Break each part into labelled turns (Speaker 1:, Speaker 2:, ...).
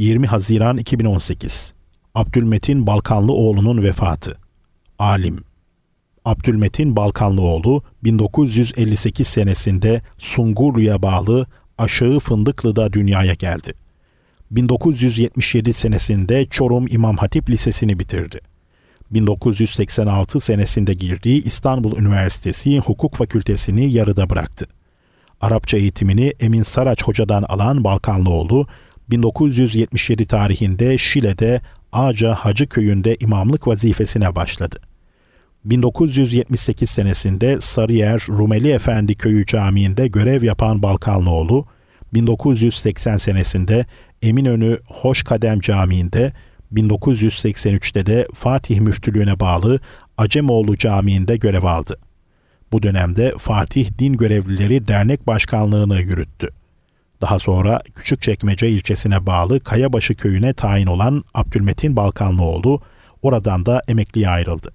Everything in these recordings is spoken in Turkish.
Speaker 1: 20 Haziran 2018 Abdülmetin Balkanlıoğlu'nun vefatı. Alim Abdülmetin Balkanlıoğlu 1958 senesinde Sungurlu'ya bağlı Aşağı Fındıklı'da dünyaya geldi. 1977 senesinde Çorum İmam Hatip Lisesi'ni bitirdi. 1986 senesinde girdiği İstanbul Üniversitesi Hukuk Fakültesini yarıda bıraktı. Arapça eğitimini Emin Saraç Hoca'dan alan Balkanlıoğlu, 1977 tarihinde Şile'de Ağca Hacı Köyü'nde imamlık vazifesine başladı. 1978 senesinde Sarıyer Rumeli Efendi Köyü Camii'nde görev yapan Balkanlıoğlu, 1980 senesinde Eminönü Hoşkadem Camii'nde, 1983'te de Fatih Müftülüğü'ne bağlı Acemoğlu Camii'nde görev aldı. Bu dönemde Fatih Din Görevlileri Dernek Başkanlığını yürüttü. Daha sonra Küçükçekmece ilçesine bağlı Kayabaşı köyüne tayin olan Abdülmetin Balkanlıoğlu oradan da emekliye ayrıldı.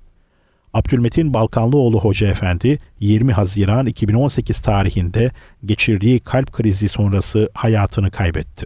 Speaker 1: Abdülmetin Balkanlıoğlu Hoca Efendi 20 Haziran 2018 tarihinde geçirdiği kalp krizi sonrası hayatını kaybetti.